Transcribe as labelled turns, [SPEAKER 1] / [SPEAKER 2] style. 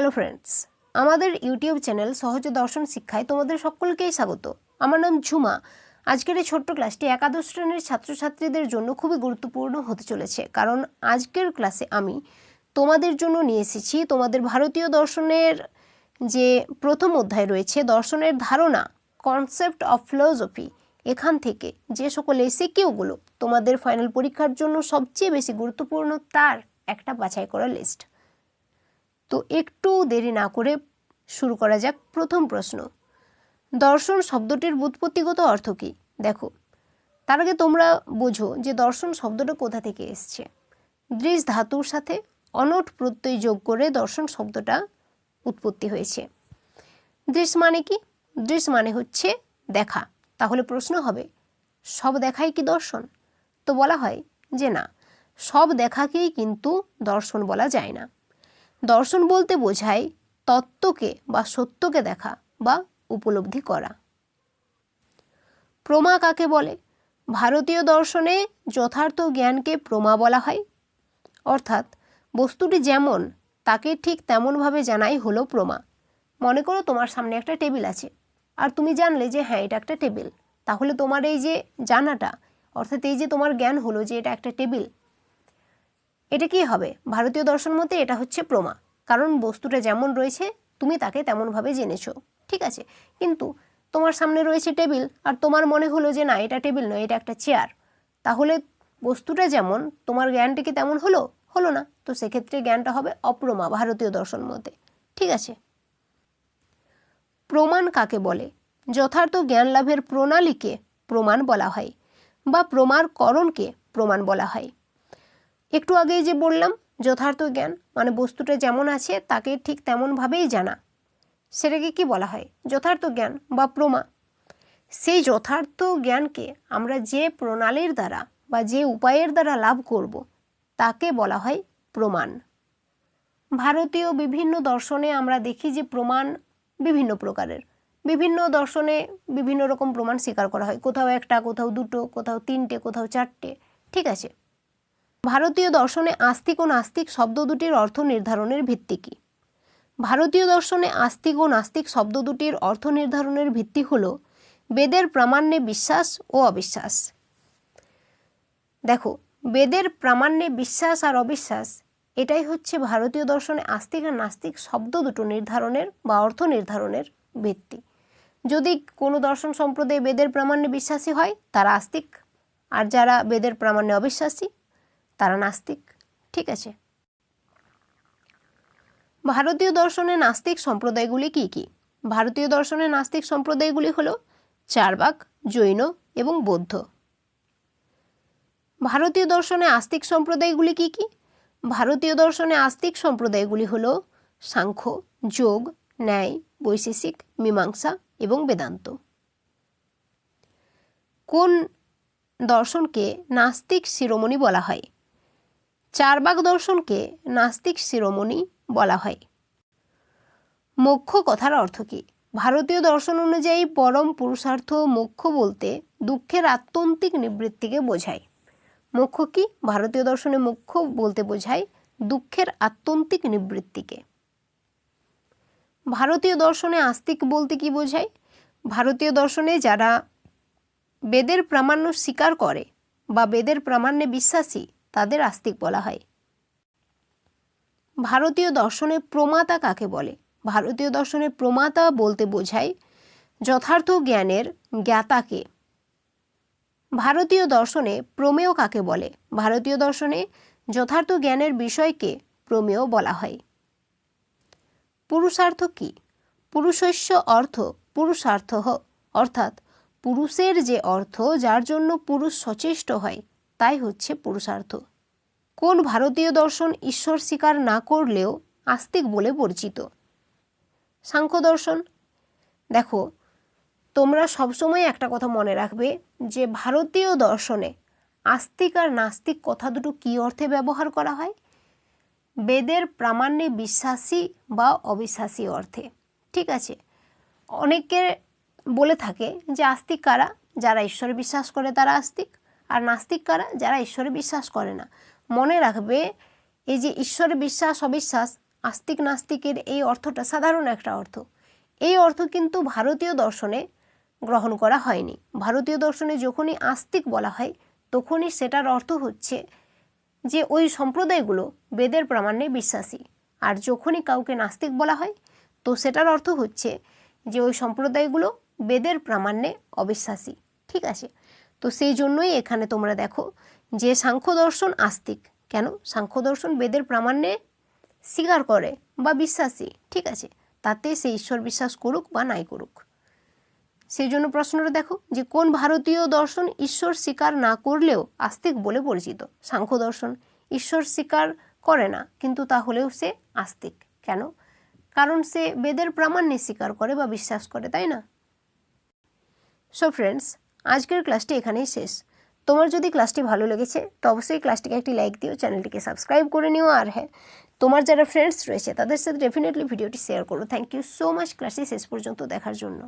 [SPEAKER 1] Hello friends আমাদের YouTube channel সহজ দর্শন শিক্ষায় তোমাদের সকলকেই স্বাগত। আমার নাম ঝুমা। আজকের এই ছোট্ট ক্লাসটি একাদশ শ্রেণির ছাত্রছাত্রীদের জন্য খুবই গুরুত্বপূর্ণ হতে চলেছে, কারণ আজকের ক্লাসে আমি তোমাদের জন্য নিয়ে এসেছি তোমাদের ভারতীয় দর্শনের যে প্রথম অধ্যায় রয়েছে, দর্শনের ধারণা কনসেপ্ট অফ ফিলোসফি এখান থেকে যে সকল এসিকিউগুলো তোমাদের ফাইনাল পরীক্ষার জন্য সবচেয়ে বেশি গুরুত্বপূর্ণ, তার একটা বাছাই করা লিস্ট তো একটু দেরি না করে শুরু করা যাক প্রথম প্রশ্ন। দর্শন শব্দটির বুৎপত্তিগত অর্থ কী? দেখো, তার আগে তোমরা বোঝো যে দর্শন শব্দটা কোথা থেকে এসছে। দৃশ ধাতুর সাথে অনট প্রত্যয় যোগ করে দর্শন শব্দটা উৎপত্তি হয়েছে। দৃশ মানে কি? দৃশ মানে হচ্ছে দেখা। তাহলে প্রশ্ন হবে, সব দেখাই কি দর্শন? তো বলা হয় যে না, সব দেখাকেই কিন্তু দর্শন বলা যায় না। দর্শন বলতে বোঝায় তত্ত্বকে বা সত্যকে দেখা বা উপলব্ধি করা। প্রমা কাকে বলে? ভারতীয় দর্শনে যথার্থ জ্ঞানকে প্রমা বলা হয়। অর্থাৎ বস্তুটি যেমন, তাকে ঠিক তেমনভাবে জানাই হলো প্রমা। মনে করো তোমার সামনে একটা টেবিল আছে, আর তুমি জানলে যে হ্যাঁ এটা একটা টেবিল। তাহলে তোমার এই যে জানাটা, অর্থাৎ এই যে তোমার জ্ঞান হলো যে এটা একটা টেবিল এটা কি হবে? ভারতীয় দর্শন মতে এটা হচ্ছে প্রমা কারণ বস্তুটা যেমন রয়েছে, তুমি তাকে তেমনভাবে জেনেছো। ঠিক আছে? কিন্তু তোমার সামনে রয়েছে টেবিল, আর তোমার মনে হলো যে না, এটা টেবিল নয়, এটা একটা চেয়ার। তাহলে বস্তুটা যেমন, তোমার জ্ঞানটা কি তেমন হলো? হলো না। তো সেক্ষেত্রে জ্ঞানটা হবে অপ্রমা ভারতীয় দর্শন মতে। ঠিক আছে? প্রমাণ কাকে বলে? যথার্থ জ্ঞান লাভের প্রণালীকে প্রমাণ বলা হয়, বা প্রমাণকরণকে প্রমাণ বলা হয়। একটু আগেই যে বললাম, যথার্থ জ্ঞান মানে বস্তুটা যেমন আছে, তাকে ঠিক তেমনভাবেই জানা। সেটাকে কি বলা হয়? যথার্থ জ্ঞান বা প্রমা। সেই যথার্থ জ্ঞানকে আমরা যে প্রণালীর দ্বারা বা যে উপায়ের দ্বারা লাভ করব, তাকে বলা হয় প্রমাণ। ভারতীয় বিভিন্ন দর্শনে আমরা দেখি যে প্রমাণ বিভিন্ন প্রকারের। বিভিন্ন দর্শনে বিভিন্ন রকম প্রমাণ স্বীকার করা হয়। কোথাও একটা, কোথাও দুটো, কোথাও তিনটে, কোথাও চারটে, ঠিক আছে? ভারতীয় দর্শনে আস্তিক ও নাস্তিক শব্দ দুটির অর্থ নির্ধারণের ভিত্তি কী? ভারতীয় দর্শনে আস্তিক ও নাস্তিক শব্দ দুটির অর্থ নির্ধারণের ভিত্তি হল বেদের প্রামাণ্যে বিশ্বাস ও অবিশ্বাস। দেখো, বেদের প্রামাণ্যে বিশ্বাস আর অবিশ্বাস, এটাই হচ্ছে ভারতীয় দর্শনে আস্তিক আর নাস্তিক শব্দ দুটো নির্ধারণের বা অর্থ নির্ধারণের ভিত্তি। যদি কোনো দর্শন সম্প্রদায় বেদের প্রামাণ্যে বিশ্বাসী হয়, তারা আস্তিক, আর যারা বেদের প্রামাণ্যে অবিশ্বাসী তারা নাস্তিক, ঠিক আছে? ভারতীয় দর্শনে নাস্তিক সম্প্রদায়গুলি কি কি? ভারতীয় দর্শনে নাস্তিক সম্প্রদায়গুলি হল চারবাক, জৈন এবং বৌদ্ধ। ভারতীয় দর্শনে আস্তিক সম্প্রদায়গুলি কি কি? ভারতীয় দর্শনে আস্তিক সম্প্রদায়গুলি হল সাংখ্য, যোগ, ন্যায়, বৈশেষিক, মীমাংসা এবং বেদান্ত। কোন দর্শনকে নাস্তিক শিরোমণি বলা হয়? চারবাক দর্শনকে নাস্তিক শিরোমণি বলা হয়। মোক্ষ কথার অর্থ কী? ভারতীয় দর্শন অনুযায়ী পরম পুরুষার্থ মোক্ষ বলতে দুঃখের আত্যন্তিক নিবৃত্তিকে বোঝায়। মোক্ষ কি? ভারতীয় দর্শনে মোক্ষ বলতে বোঝায় দুঃখের আত্যন্তিক নিবৃত্তিকে। ভারতীয় দর্শনে আস্তিক বলতে কি বোঝায়? ভারতীয় দর্শনে যারা বেদের প্রামাণ্য স্বীকার করে বা বেদের প্রামাণ্যে বিশ্বাসী তাদের আস্তিক বলা হয়। ভারতীয় দর্শনে প্রমাতা কাকে বলে? ভারতীয় দর্শনে প্রমাতা বলতে বোঝায় যথার্থ জ্ঞানের জ্ঞাতাকে। ভারতীয় দর্শনে প্রমেয় কাকে বলে? ভারতীয় দর্শনে যথার্থ জ্ঞানের বিষয়কে প্রমেয় বলা হয়। পুরুষার্থ কি? পুরুষস্য অর্থ পুরুষার্থ, অর্থাৎ পুরুষের যে অর্থ যার জন্য পুরুষ সচেষ্ট হয়, তাই হচ্ছে পুরুষার্থ। কোন ভারতীয় দর্শন ঈশ্বর স্বীকার না করলেও আস্তিক বলে পরিচিত? সাংখ্য দর্শন। দেখো, তোমরা সবসময় একটা কথা মনে রাখবে যে ভারতীয় দর্শনে আস্তিক আর নাস্তিক কথা দুটো কী অর্থে ব্যবহার করা হয়? বেদের প্রামাণ্যে বিশ্বাসী বা অবিশ্বাসী অর্থে। ঠিক আছে? অনেকে বলে থাকে যে আস্তিক কারা? যারা ঈশ্বরে বিশ্বাস করে তারা আস্তিক, আর নাস্তিক কারা? যারা ঈশ্বরে বিশ্বাস করে না। মনে রাখবে, এই যে ঈশ্বরে বিশ্বাস, অবিশ্বাস, আস্তিক নাস্তিকের এই অর্থটা সাধারণ একটা অর্থ। এই অর্থ কিন্তু ভারতীয় দর্শনে গ্রহণ করা হয়নি। ভারতীয় দর্শনে যখনই আস্তিক বলা হয়, তখনই সেটার অর্থ হচ্ছে যে ওই সম্প্রদায়গুলো বেদের প্রামাণ্যে বিশ্বাসী। আর যখনই কাউকে নাস্তিক বলা হয়, তো সেটার অর্থ হচ্ছে যে ওই সম্প্রদায়গুলো বেদের প্রামাণ্যে অবিশ্বাসী। ঠিক আছে? তো সেই জন্যই এখানে তোমরা দেখো যে সাংখ্য দর্শন আস্তিক। কেন? সাংখ্য দর্শন বেদের প্রামাণ্যে স্বীকার করে বা বিশ্বাসী, ঠিক আছে? তাতে সে ঈশ্বর বিশ্বাস করুক বা নাই করুক। সেই জন্য প্রশ্নটা দেখো যে কোন ভারতীয় দর্শন ঈশ্বর স্বীকার না করলেও আস্তিক বলে পরিচিত? সাংখ্য দর্শন ঈশ্বর স্বীকার করে না, কিন্তু তাহলেও সে আস্তিক। কেন? কারণ সে বেদের প্রামাণ্যে স্বীকার করে বা বিশ্বাস করে, তাই না? সো ফ্রেন্ডস আজকের ক্লাসটি এখানেই শেষ। তোমার যদি ক্লাসটি ভালো লেগেছে, তো অবশ্যই ক্লাসটিকে একটি লাইক দিও, চ্যানেলটিকে সাবস্ক্রাইব করে নিও, আর হ্যাঁ তোমার যারা ফ্রেন্ডস রয়েছে, তাদের সাথে ডেফিনেটলি ভিডিওটি শেয়ার করো। থ্যাংক ইউ সো মাচ ক্লাসটি শেষ পর্যন্ত দেখার জন্য।